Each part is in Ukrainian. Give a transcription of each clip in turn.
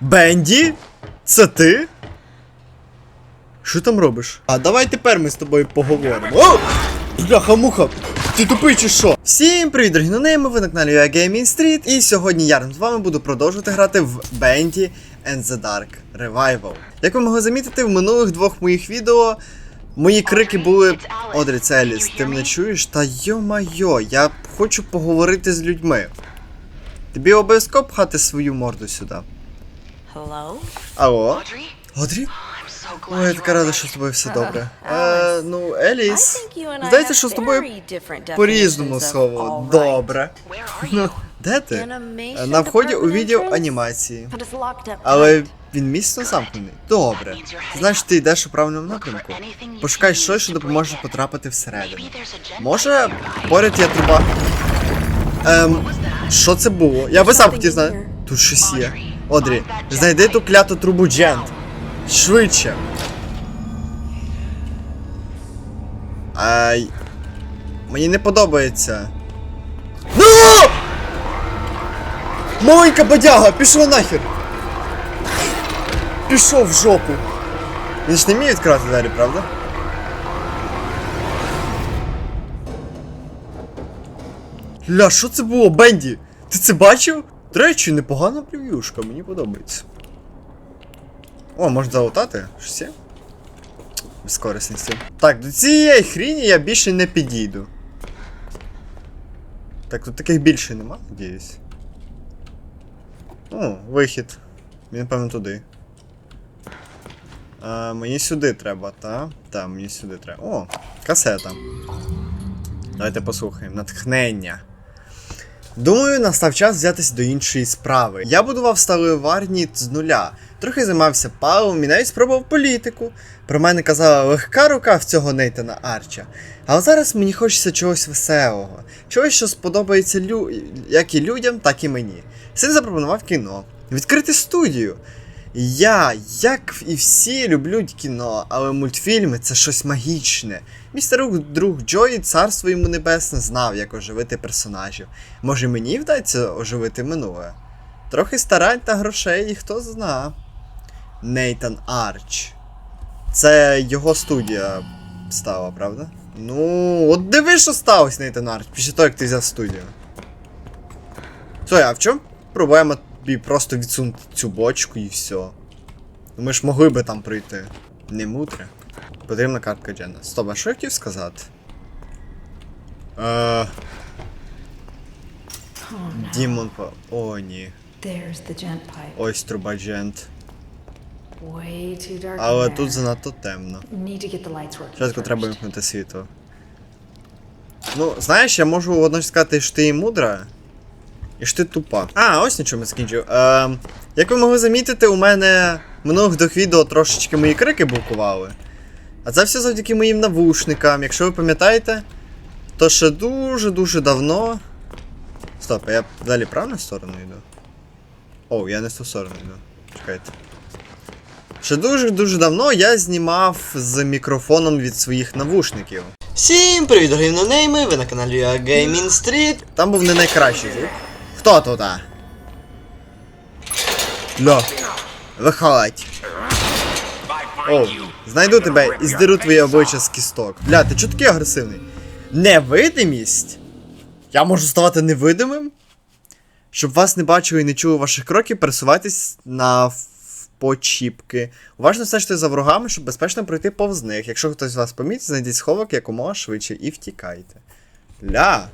Бенді? Це ти? Що там робиш? А давай тепер ми з тобою поговоримо. О! Бляха-муха! Ти тупий чи що? Всім привіт, дорогі нонейми, ви на каналі UA Gaming Street, і сьогодні я з вами буду продовжувати грати в Bendy and the Dark Revival. Як ви могли замітити, в минулих двох моїх відео мої крики були. Одрі, це Еліс, ти мене чуєш? Та йо-майо, я хочу поговорити з людьми. Тобі обов'язково пхати свою морду сюди. Hello? Алло? Одрі? I'm so glad Ой, я така рада, що з тобою все добре. Е, ну, Еліс. Здається, що з тобою по-різному слово. Добре. Ну, де ти? На вході у відділ анімації. Але він міцно замкнений. Добре. Значить, ти йдеш у правильному напрямку. Пошукай щось, що допоможе потрапити всередину. Може, поряд є труба. Ем, що це було? Я би сам хотів знати. Тут щось є. Одрі, знайди ту кляту трубу Джент. Швидше. Ай. Мені не подобається. Ну! Маленька бодяга, пішла нахер. Пішов в жопу. Він ж не вміє відкривати двері, правда? Ля, що це було, Бенді? Ти це бачив? До речі, непогана прев'юшка, мені подобається. О, можна залутати? Є? Безкорисності. Так, до цієї хріні я більше не підійду. Так, тут таких більше нема, надіюсь. О, вихід. Він, певно, туди. А, мені сюди треба, та? Та, мені сюди треба. О, касета. Давайте послухаємо. Натхнення. Думаю, настав час взятися до іншої справи. Я будував сталеварні з нуля. Трохи займався паливом і навіть спробував політику. Про мене казала легка рука в цього Нейтана Арча. Але зараз мені хочеться чогось веселого, чогось, що сподобається лю... як і людям, так і мені. Син запропонував кіно, відкрити студію. Я, як і всі, люблю кіно, але мультфільми це щось магічне. Мій старий друг Джої, царство йому небесне, знав, як оживити персонажів. Може мені вдасться оживити минуле? Трохи старань та грошей, і хто зна. Нейтан Арч. Це його студія стала, правда? Ну, от диви, що сталося, Нейтан Арч, після того, як ти взяв студію. Слухай, а в чому проблема тобі просто відсунути цю бочку і все? Ми ж могли би там прийти. Не мудре. Потрібна картка Джена. Стоп, а що я хотів сказати? Е... Дімон по. О, ні. Ось труба Джент. Але тут занадто темно. Спочатку треба вимкнути світло. Ну, знаєш, я можу водночас сказати, що ти і мудра. І що ти тупа. А, ось нічого ми закінчив. Ем, як ви могли замітити, у мене минулих двох відео трошечки мої крики блокували. А це все завдяки моїм навушникам. Якщо ви пам'ятаєте, то ще дуже-дуже давно. Стоп, а я далі правильно сторону йду? О, я не в ту сторону йду. Чекайте. Ще дуже-дуже давно я знімав з мікрофоном від своїх навушників. Всім привіт, дорогі нонейми, ви на каналі Gaming Street. Там був не найкращий звук. Хто тут? а? Ля. Виходь. О, знайду тебе і здеру твоє обличчя з кісток. Бля, ти чого такий агресивний? Невидимість? Я можу ставати невидимим? Щоб вас не бачили і не чули ваших кроків, пересувайтесь на почіпки. Уважно стежте за ворогами, щоб безпечно пройти повз них. Якщо хтось вас помітить, знайдіть сховок якомога швидше і втікайте. Ля.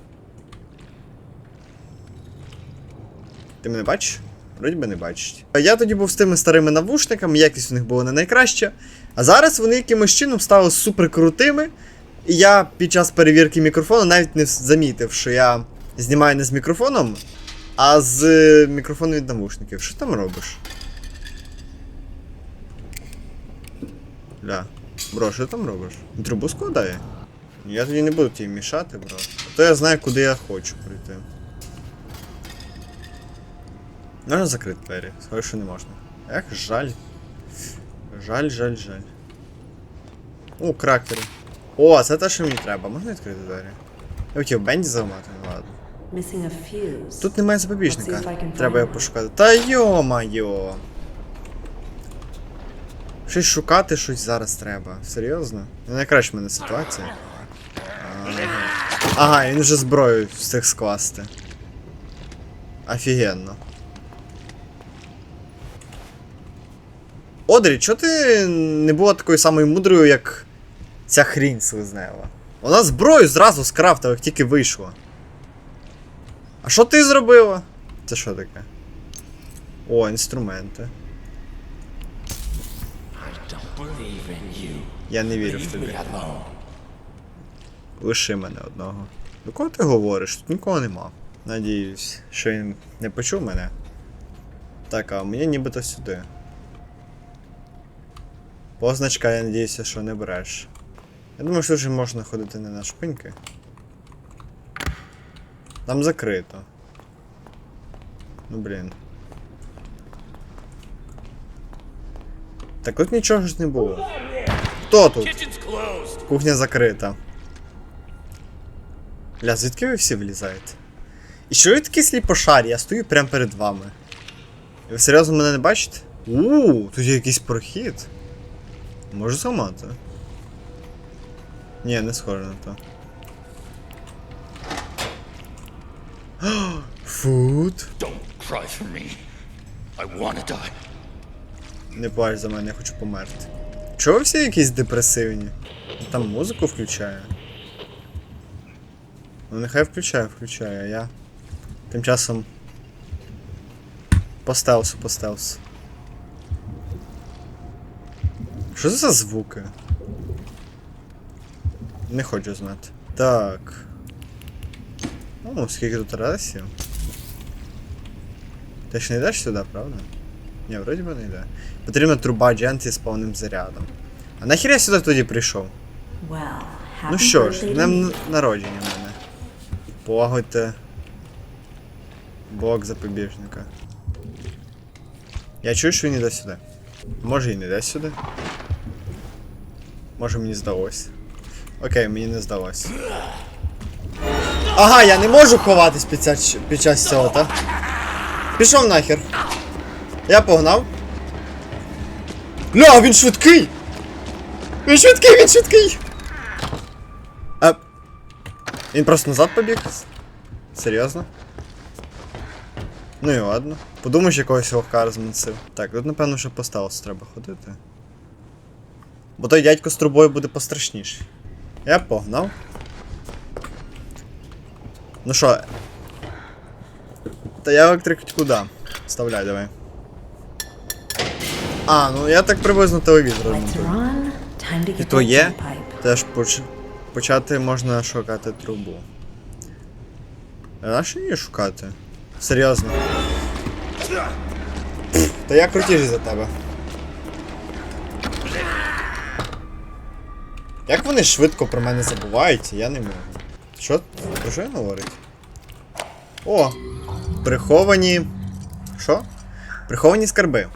Ти мене бачиш? Вроді би не бачиш. Я тоді був з тими старими навушниками, якість у них була не найкраща. А зараз вони якимось чином стали супер крутими. І я під час перевірки мікрофону навіть не замітив, що я знімаю не з мікрофоном, а з е, мікрофону від навушників. Що там робиш? Ля. Бро, що там робиш? Трубу складає? Я тоді не буду тобі мішати, бро. А то я знаю, куди я хочу прийти. Можна закрити двері? Схоже, що не можна. Ех, жаль. Жаль, жаль, жаль. О, кракери. О, це те, що мені треба. Можна відкрити двері? Я хотів Бенді зламати, ну ладно. Тут немає запобіжника. Треба його пошукати. Та йо-майо. Щось шукати, щось зараз треба. Серйозно? Не найкраща в мене ситуація. Ага. Ага, він вже зброю встиг скласти. Офігенно. Одрі, чого ти не була такою самою мудрою, як ця хрінь слизнева? Вона зброю зразу скрафтила, як тільки вийшла. А що ти зробила? Це що таке? О, інструменти. Я не вірю в тобі. Лиши мене одного. До кого ти говориш? Тут нікого нема. Надіюсь, що він не почув мене. Так, а мені нібито сюди. Позначка, я надіюся, що не береш. Я думаю, що вже можна ходити не на шпиньки. Там закрито. Ну блін. Так тут нічого ж не було. Хто тут? Кухня закрита. Ля, звідки ви всі влізаєте? І що ви такі сліпошарі? Я стою прямо перед вами. І ви серйозно мене не бачите? Ууу, тут є якийсь прохід. Можу зламати. Ні, не схоже на то. Фуд. Don't cry for me. I wanna die. Не плач за мене, я хочу померти. Чого всі якісь депресивні? Там музику включає. Ну нехай включає, включає, а я. Тим часом. По стелсу, по стелсу. Що це за звуки? Не хочу знати. Так. О, скільки тут расів. Ти ж не йдеш сюди, правда? Ні, вроді би не йде. Потрібна труба дженті з повним зарядом. А нахер я сюди тоді прийшов? Well, Ну що ж, днем народження мене. Погодьте. Блок запобіжника. Я чую, що він йде сюди. Може і не йде сюди. Може мені здалось. Окей, мені не здалось. Ага, я не можу ховатись під, ця, під час цього, так? Пішов нахер. Я погнав. Ля, він швидкий! Він швидкий, він швидкий! А... Він просто назад побіг? Серйозно? Ну і ладно. Подумаєш, якогось ловка розмансив. Так, тут напевно ще по стелсу треба ходити. Бо той дядько з трубою буде пострашніший. Я погнав. Ну що. Та я електрик куди? Вставляй, давай. А, ну я так приблизно телевізор ремонтую. І то є. Теж поч... почати можна шукати трубу. А що її шукати? Серйозно. Та я крутіший за тебе. Як вони швидко про мене забувають, я не можу. Що? Про що він говорить? О! Приховані. Що? Приховані скарби.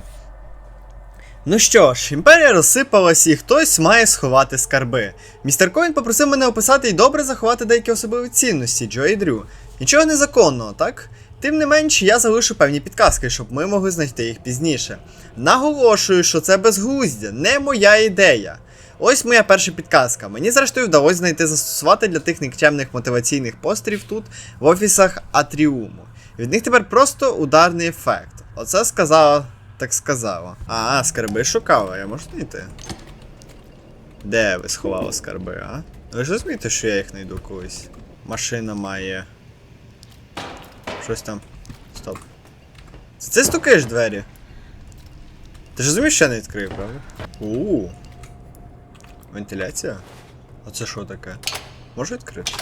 Ну що ж, імперія розсипалась і хтось має сховати скарби. Містер Коін попросив мене описати і добре заховати деякі особливі цінності Джо і Дрю. Нічого незаконного, так? Тим не менш, я залишу певні підказки, щоб ми могли знайти їх пізніше. Наголошую, що це безглуздя, не моя ідея. Ось моя перша підказка. Мені зрештою вдалося знайти застосувати для тих нікчемних мотиваційних постерів тут в офісах Атріуму. Від них тепер просто ударний ефект. Оце сказала, так сказала. А, скарби шукала, я можу знайти. Де ви сховали скарби, а? Ви ж розумієте, що я їх знайду колись. Машина має. Щось там. Стоп. Це стукаєш двері? Ти ж розумієш, що я не відкрию, правда? У. Вентиляція? А це що таке? Можу відкрити?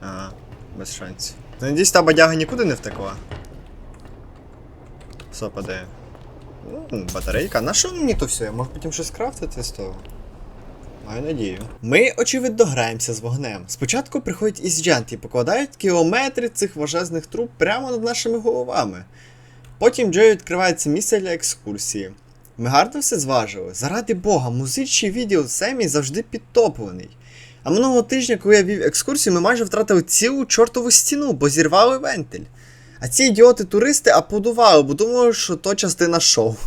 Ага, без шансів. Та надіюсь, та бадяга нікуди не втекла. Все падає. Ну, батарейка. На що мені то все? Я можу потім щось крафтити з того. Маю надію. Ми, очевидно, граємося з вогнем. Спочатку приходять ізджанти і покладають кілометри цих важезних труб прямо над нашими головами. Потім Джой відкривається місце для екскурсії. Ми гарно все зважили. Заради Бога, музичний відділ Семі завжди підтоплений. А минулого тижня, коли я вів екскурсію, ми майже втратили цілу чортову стіну, бо зірвали вентиль. А ці ідіоти-туристи аплодували, бо думали, що то частина шоу.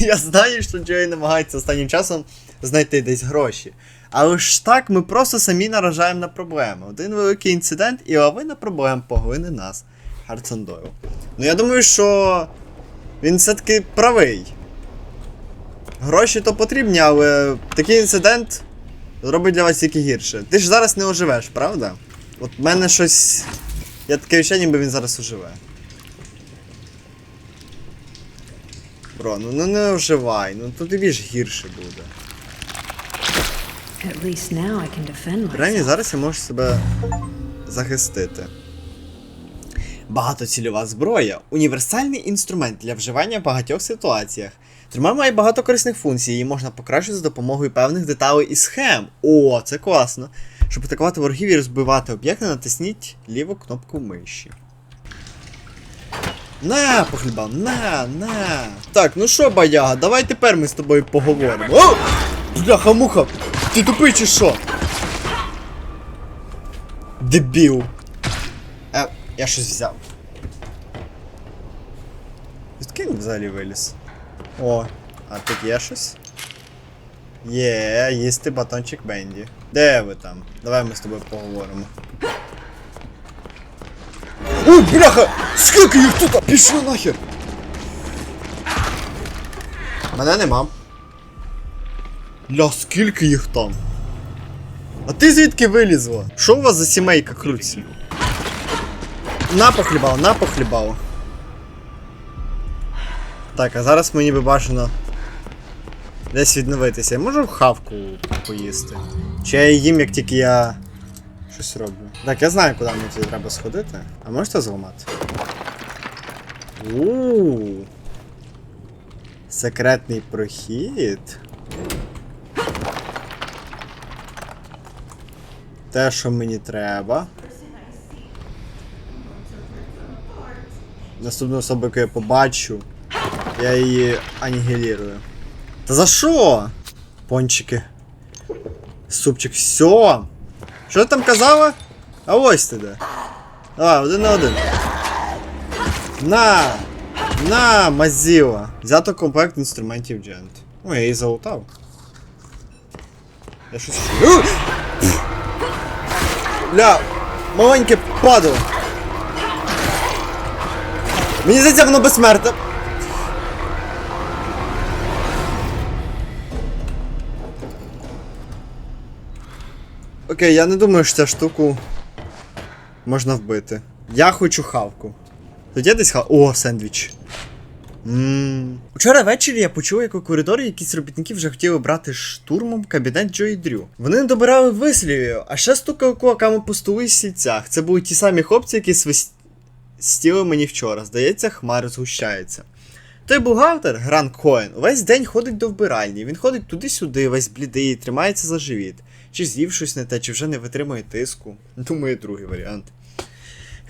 Я знаю, що Джой намагається останнім часом знайти десь гроші. Але ж так ми просто самі наражаємо на проблеми. Один великий інцидент і лавина проблем поглине нас. Дойл. Ну я думаю, що він все-таки правий. Гроші то потрібні, але такий інцидент зробить для вас тільки гірше. Ти ж зараз не оживеш, правда? От в мене щось. Я таке відчуття, ніби він зараз оживе. Бро, ну, ну не оживай, ну тут тобі ж гірше буде. Принаймні зараз я можу себе захистити. Багатоцільова зброя універсальний інструмент для вживання в багатьох ситуаціях. Тримай має багато корисних функцій, її можна покращити за допомогою певних деталей і схем. О, це класно. Щоб атакувати ворогів і розбивати об'єкти, натисніть ліву кнопку миші. На, похлібав, на, на. Так, ну що, баяга, давай тепер ми з тобою поговоримо. О! Бляха муха! Ти тупий чи що? Дебіл. Е, я щось взяв. Звідки він взагалі виліз? О, а тут є щось? Є, їсти батончик Бенді. Де ви там? Давай ми з тобою поговоримо. Ой, бляха! Скільки їх тут? Пішли нахер! Мене нема. Ля, скільки їх там? А ти звідки вилізла? Що у вас за сімейка крутиться? На похлібало, на похлібало. Так, а зараз мені би бажано десь відновитися. Я можу хавку поїсти? Чи я їм, як тільки я щось роблю? Так, я знаю, куди мені туди треба сходити. А можете зламати? Ууу. Секретний прохід. Те, що мені треба. Наступну особу, яку я побачу, я її анігілірую. Та за що? Пончики. Супчик, все. Що ти там казала? А ось ти де. Давай, один на один. На! На, мазіла. Взято комплект інструментів Джент. О, я її залутав. Я щось. У! Бля, маленьке падало. Мені здається, воно безсмертне. Окей, я не думаю, що цю штуку можна вбити. Я хочу хавку. Тут є десь хав... О, сендвіч. Ммм. Вчора ввечері я почув, як у коридорі якісь робітники вже хотіли брати штурмом кабінет Джо і Дрю. Вони не добирали вислівів, а ще стукали кулаками по столу і стільцях. Це були ті самі хлопці, які свистіли мені вчора. Здається, хмари згущаються. Той бухгалтер, Грант Коен, увесь день ходить до вбиральні. Він ходить туди-сюди, весь блідий, тримається за живіт. Чи з'їв щось не те, чи вже не витримує тиску. Думаю, другий варіант.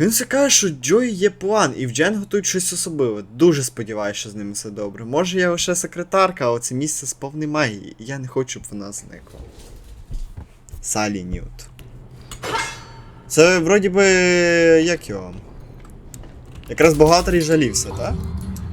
Він все каже, що Джої є план, і в Джен готують щось особливе. Дуже сподіваюся, що з ними все добре. Може я лише секретарка, але це місце сповне магії, і я не хочу, щоб вона зникла. Салі Ньют. Це вроді би. як його? Якраз бухгалтер і жалівся, так?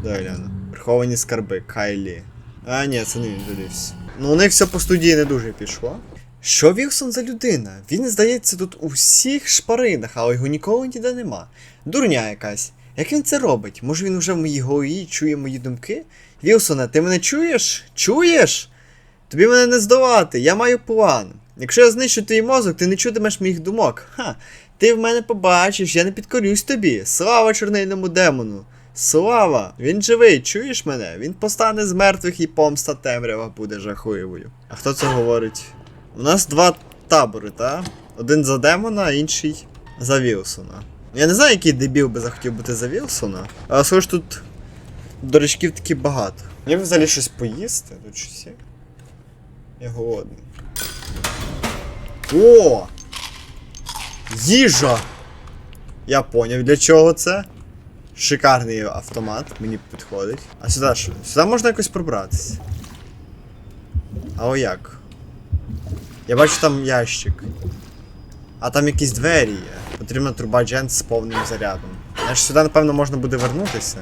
Дай гляну. Приховані скарби, Кайлі. А, ні, це не він жалівся. Ну, у них все по студії не дуже пішло. Що Вілсон за людина? Він, здається, тут у всіх шпаринах, але його ніколи ніде нема. Дурня якась. Як він це робить? Може він вже в моїй голові чує мої думки? Вілсоне, ти мене чуєш? Чуєш? Тобі мене не здолати, я маю план. Якщо я знищу твій мозок, ти не чутимеш моїх думок. Ха, ти в мене побачиш, я не підкорюсь тобі. Слава чорнильному демону. Слава! Він живий, чуєш мене? Він постане з мертвих і помста темрява буде жахливою. А хто це говорить? У нас два табори, та? Один за демона, а інший за Вілсона. Я не знаю, який дебіл би захотів бути за Вілсона, але схоже тут дурачків таки багато. Б взагалі щось поїсти, тут щось є. Я голодний. О! Їжа! Я поняв, для чого це. Шикарний автомат, мені підходить. А сюди що? Сюди можна якось пробратися. А о як? Я бачу там ящик. А там якісь двері є. Потрібна труба джент з повним зарядом. Значить сюди, напевно, можна буде вернутися.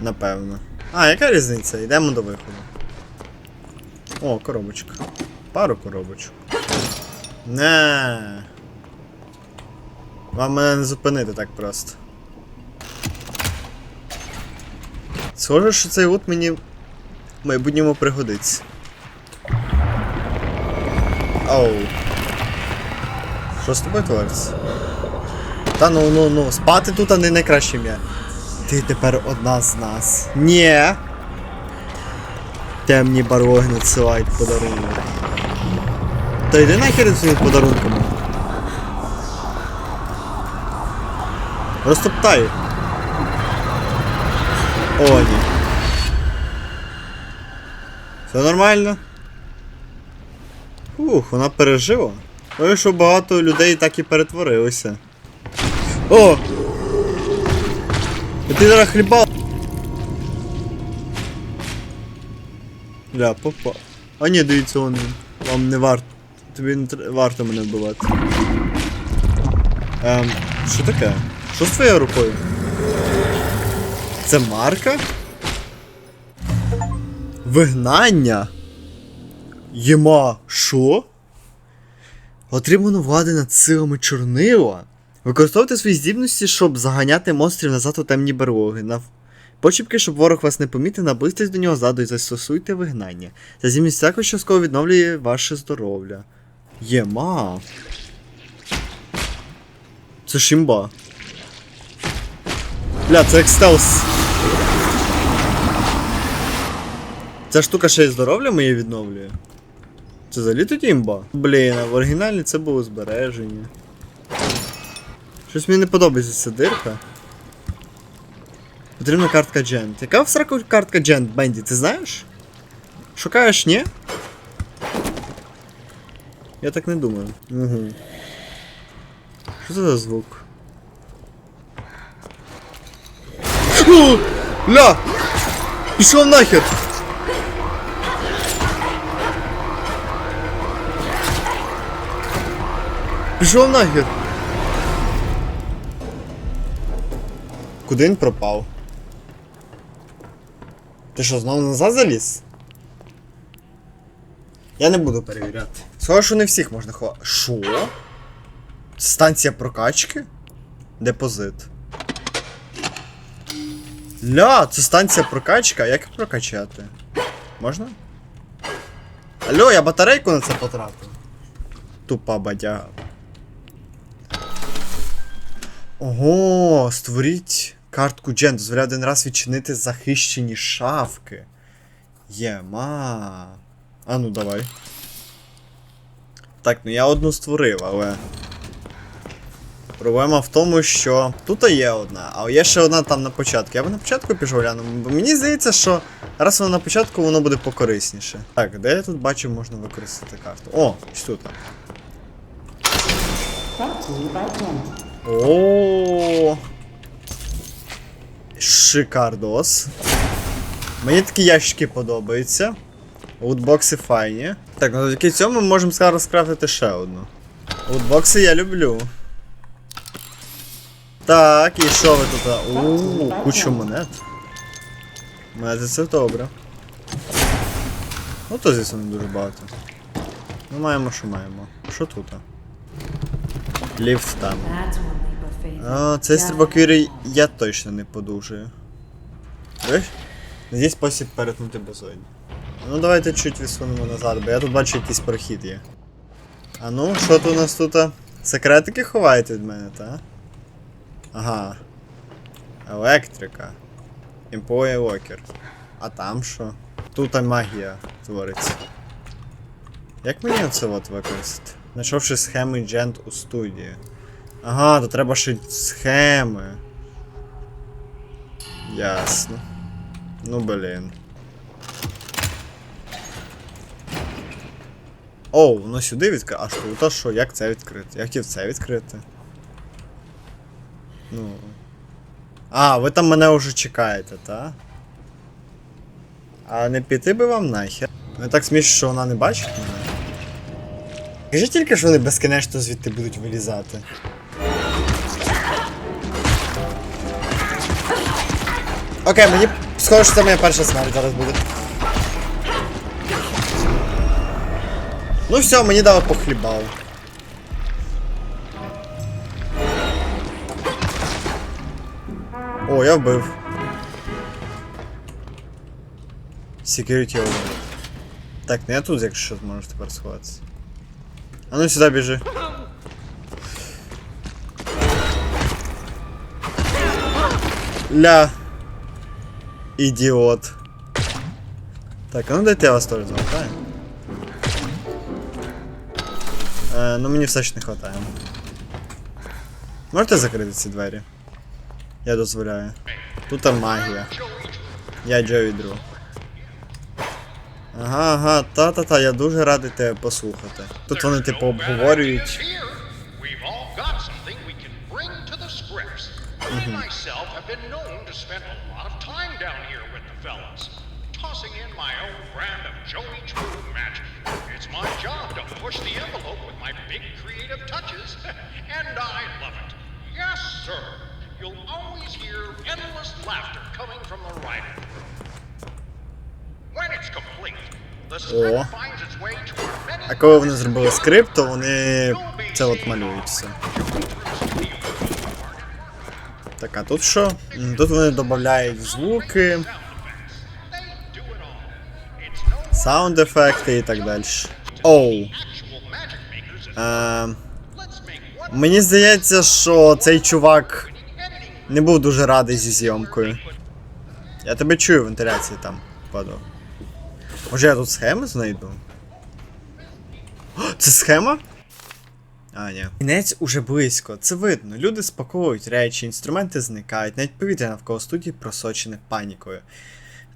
Напевно. А, яка різниця? Йдемо до виходу. О, коробочка. Пару коробочок. Не. Вам мене не зупинити так просто. Схоже, що цей лут мені в майбутньому пригодиться. Оу. Що з тобою твориться? Та ну ну ну, спати тут а не найкраще ім'я. Ти тепер одна з нас. Ні. Темні бароги надсилають подарунок. Та йди нахер своїм подарунком. Розтоптай. О, ні. Все нормально. Ух, вона пережила. Ой, що багато людей так і перетворилися. О! Ти зараз хліба. Ля, попа. А ні, дивіться, он. Вам не варто. Тобі не варто мене вбивати. Ем, що таке? Що з твоєю рукою? Це марка? Вигнання? Єма, що? Отримано влади над силами чорнила. Використовуйте свої здібності, щоб заганяти монстрів назад у темні берлоги. Нав... Почіпки, щоб ворог вас не помітив, наблизьтесь до нього ззаду і застосуйте вигнання. Ця здібність також частково відновлює ваше здоров'я. Єма. Це шимба. Бля, це як стелс. Ця штука ще й здоров'я моє відновлює. Це взагалі тоді імба? Блін, а в оригіналі це було збереження. Щось мені не подобається ця дирка. Потрібна картка Джент. Яка в сраку картка Джент, Бенді, ти знаєш? Шукаєш, ні? Я так не думаю. Угу. Що це за звук? О! Ля! Пішов нахер! Пішов нахер! Куди він пропав? Ти що, знову назад заліз? Я не буду перевіряти. Схоже, що не всіх можна ховати. Що? Станція прокачки? Депозит. Ля, це станція прокачка, як прокачати? Можна? Алло, я батарейку на це потратив. Тупа бадяга. Ого, створіть картку Джен, дозволяє один раз відчинити захищені шафки. Єма. А ну давай. Так, ну я одну створив, але. Проблема в тому, що тут є одна, а є ще одна там на початку. Я би на початку пішов глянув, бо мені здається, що раз воно на початку, воно буде покорисніше. Так, де я тут бачу, можна використати карту? О, ось тут. О. Шикардос. Мені такі ящики подобаються. Лутбокси файні. Так, ну завдяки цьому ми можемо зараз скрафтити ще одну. Лутбокси я люблю. Так, і що ви тут? Ууу, кучу монет. Монети це добре. Ну то звісно не дуже багато. Ну маємо, що маємо. Що тут? Ліфт там. А, цей стрибок я точно не подужую. Є спосіб перетнути безодні. Ну давайте чуть відсунемо назад, бо я тут бачу якийсь прохід є. А ну, що тут у нас тут? Секретики ховаєте від мене, та? Ага. Електрика. Employee Locker. А там що? Тут магія твориться. Як мені оце от використати? Знайшовши схеми Джент у студії. Ага, то треба ще схеми. Ясно. Ну блін. Оу, воно сюди відкрити. А що, то що, як це відкрити? Я хотів це відкрити. Ну. А, ви там мене вже чекаєте, та? А не піти би вам нахер? Не так смішно, що вона не бачить мене. Кажи тільки, що вони безкінечно звідти будуть вилізати. Окей, мені Схоже, що це моя перша смерть зараз буде. Ну все, мені дали по хлібалу. О, я вбив. Security over. Так, не я тут, якщо що, можеш тепер сховатися. А ну сюди біжи. Ля. Ідіот. Так, а ну дайте я вас теж змотаю. Ну мені все ж не вистачає. Можете закрити ці двері? Я дозволяю. Тут там магія. Я Джові Дру. Ага, ага, та-та-та, я дуже радий тебе послухати. Тут вони типу обговорюють. Big creative touches, and I love it. Yes, sir. You'll always hear endless laughter coming from the writer. When it's complete, the script finds its way to our many А коли вони зробили скрипт, то вони це от малюють все. Так, а тут що? Тут вони додають звуки, саунд ефекти і так далі. Оу. Е, мені здається, що цей чувак не був дуже радий зі зйомкою. Я тебе чую в вентиляції там, падав. Може я тут схеми знайду? О, Це схема? А, ні. Кінець уже близько, це видно. Люди спаковують речі, інструменти зникають, навіть повітря навколо студії просочене панікою.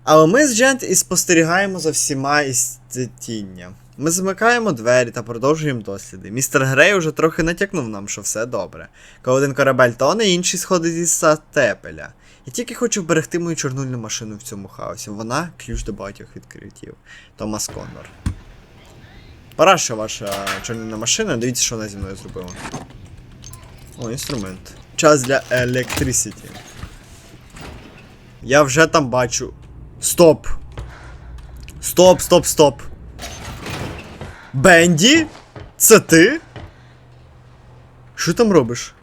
Але ми з Джент і спостерігаємо за всіма із цвітіння. Ми замикаємо двері та продовжуємо досліди. Містер Грей уже трохи натякнув нам, що все добре. Коли один корабель тоне, інший сходить із сатепеля. Я тільки хочу вберегти мою чорнильну машину в цьому хаосі. Вона ключ до багатьох відкриттів. Томас Коннор. Пора, що ваша чорнильна машина, дивіться, що вона зі мною зробила. О, інструмент. Час для електрисіті. Я вже там бачу. Стоп! Стоп, стоп, стоп. Бенді? Це ти? Що там робиш?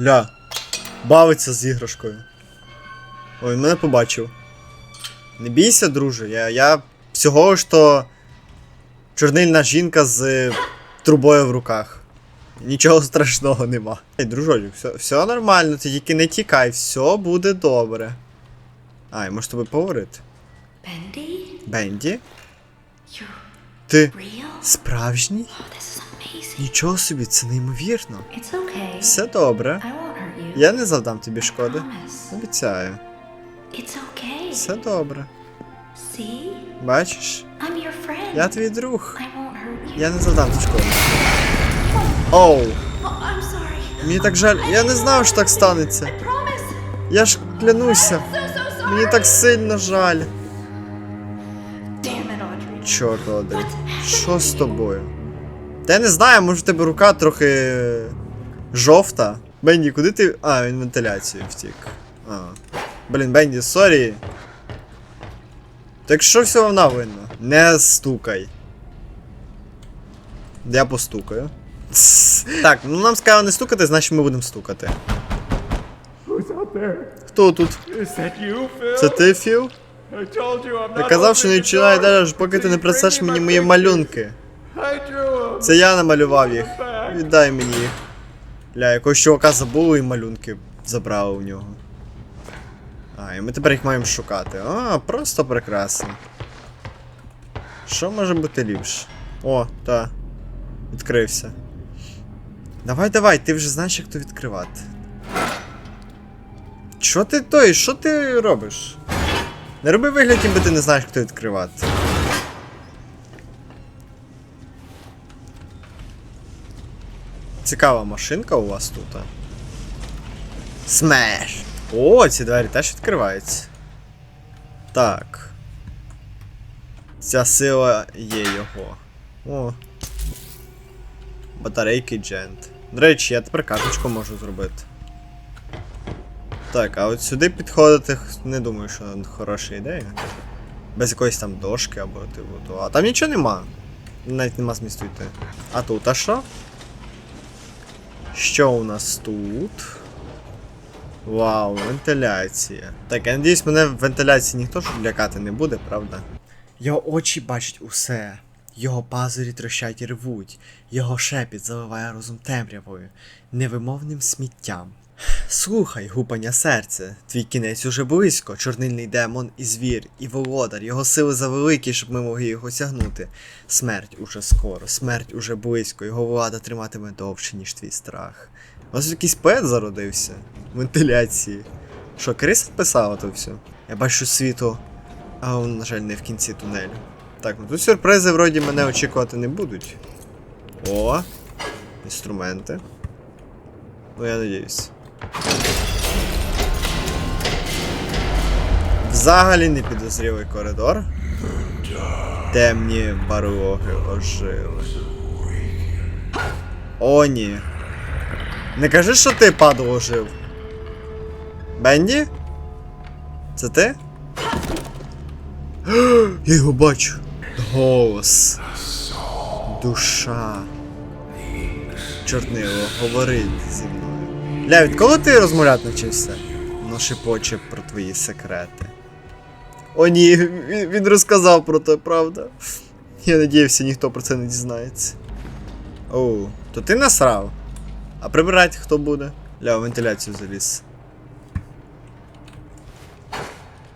Ля. Бавиться з іграшкою. Ой, мене побачив. Не бійся, друже, я, я всього то чорнильна жінка з трубою в руках. Нічого страшного нема. Ей, дружочок, все, все нормально, ти тільки не тікай, все буде добре. А, я можу з тобою поговорити. Bendy? Бенді? Ти справжній? Oh. Нічого собі, це неймовірно. Okay. Все добре. Я не завдам тобі шкоди. Обіцяю. Okay. Все добре. See? Friend. Я твій друг. Я не завдам тобі шкоди. Оу, Oh, мені так жаль. Я не знав, що так станеться. Я ж клянуся. Мені так сильно жаль. Чорт, Одрі. Що з тобою? Та я не знаю, може в тебе рука трохи жовта. Бенді, куди ти. А, він вентиляцію втік. А. Блін, Бенді, сорі. Так що все вона винна? Не стукай. Я постукаю. Так, ну нам сказали не стукати, значить ми будемо стукати. Хто тут? Це ти, Філ? Я казав, що не відчинай door поки ти не принесеш мені мої малюнки. Це я намалював їх. Віддай мені їх. Ля, якогось чувака забули і малюнки забрали у нього. А, і ми тепер їх маємо шукати. А, просто прекрасно. Що може бути ліпше? О, та. Відкрився. Давай, давай, ти вже знаєш, як то відкривати. Що ти той? Що ти робиш? Не роби вигляд, ніби ти не знаєш, як то відкривати. Цікава машинка у вас тут. а. Смеш! О, ці двері теж відкриваються. Так. Ця сила є його. О. Батарейки Джент. До речі, я тепер карточку можу зробити. Так, а от сюди підходити не думаю, що хороша ідея. Без якоїсь там дошки або типу того. А там нічого нема. Навіть нема змісту йти. А тут, а що? Що у нас тут? Вау, вентиляція. Так, я надіюсь, мене в вентиляції ніхто ж лякати не буде, правда? Його очі бачать усе. Його пазурі трощать і рвуть. Його шепіт заливає розум темрявою, невимовним сміттям. Слухай, гупання серця, твій кінець уже близько, чорнильний демон і звір, і володар, його сили завеликі, щоб ми могли його сягнути. Смерть уже скоро, смерть уже близько, його влада триматиме довше, ніж твій страх. У вас якийсь поет зародився? Вентиляції. Що, Крис писала то все? Я бачу світло, а воно, на жаль, не в кінці тунелю. Так, ну тут сюрпризи вроді мене очікувати не будуть. О! Інструменти. Ну, я надіюсь. Взагалі не підозрілий коридор. Темні барлоги ожили. О, ні. Не кажи, що ти падло ожив. Бенді? Це ти? Я його бачу. Голос. Душа. Чорнило, говорить зі мною. Ля, відколи ти розмовляти навчився? Ну шепоче про твої секрети. О ні, він, він розказав про те, правда? Я надіявся, ніхто про це не дізнається. Оу, то ти насрав? А прибирати хто буде? Ля, в вентиляцію заліз.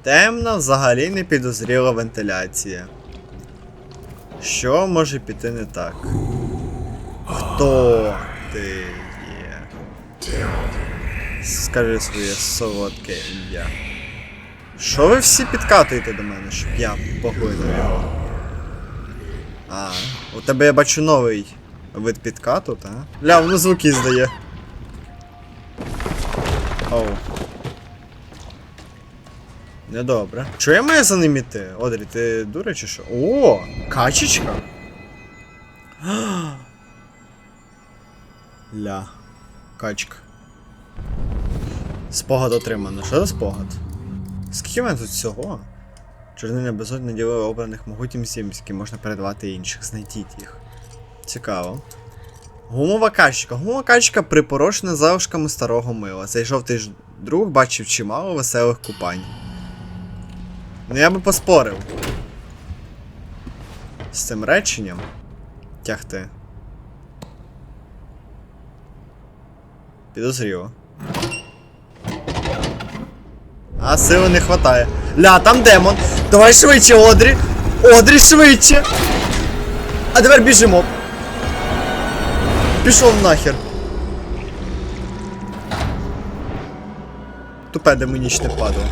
Темна, взагалі не підозріла вентиляція. Що може піти не так? Хто ти? Скажи своє солодке ім'я. Що ви всі підкатуєте до мене, щоб я поглинув його? А, у тебе я бачу новий вид підкату, та? Ля, воно звуки здає. Оу. Недобре. Чого я маю за ним іти? Одрі, ти дура чи що? О! Качечка? Ля. Качка. Спогад отримано. Що за спогад? Скільки в мене тут всього? Чорнильне безодня наділила обраних могутнім сім, які можна передавати інших. Знайдіть їх. Цікаво. Гумова качка. Гумова качка припорошена залишками старого мила. Цей жовтий ж друг бачив чимало веселих купань. Ну я би поспорив. З цим реченням. Тягти. Підозріло. А сили не хватає. Ля, там демон. Давай швидше, Одрі. Одрі швидше. А тепер біжимо. Пішов нахер. Тупе демонічне падло.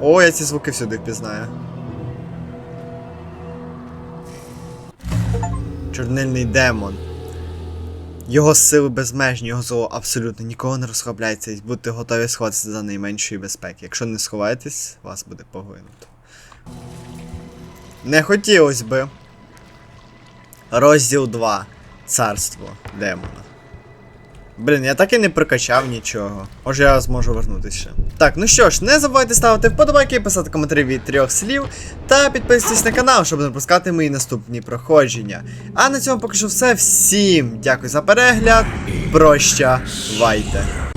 О, я ці звуки всюди впізнаю. Чорнильний демон. Його сили безмежні, його зло абсолютно нікого не розслабляється і будьте готові сховатися за найменшої безпеки. Якщо не сховаєтесь, вас буде поглинуто. Не хотілось би. Розділ 2. Царство демона. Блін, я так і не прокачав нічого. Може я зможу вернутися. Так, ну що ж, не забувайте ставити вподобайки, писати коментарі від трьох слів та підписуйтесь на канал, щоб не пропускати мої наступні проходження. А на цьому поки що все. Всім дякую за перегляд. Прощавайте.